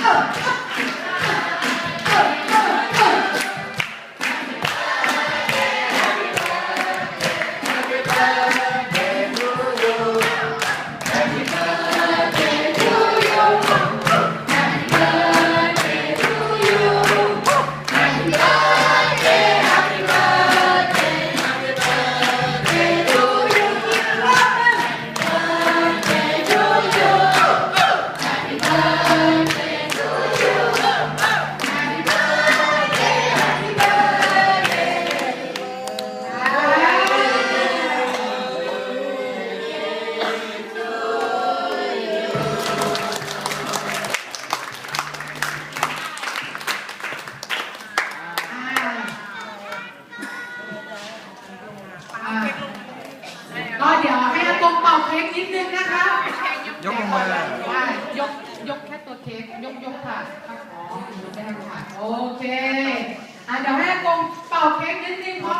Come, come. ก็เดี๋ยวให้อากงเป่าเค้กนิดนึงนะคะยกลงมาได้ยกยกแค่ตัวเค้กยกยกค่ะอ๋อยกได้ค่ะโอเคอะเดี๋ยวให้อากงเป่าเค้กนิดนึงพร้อมกับอาม่า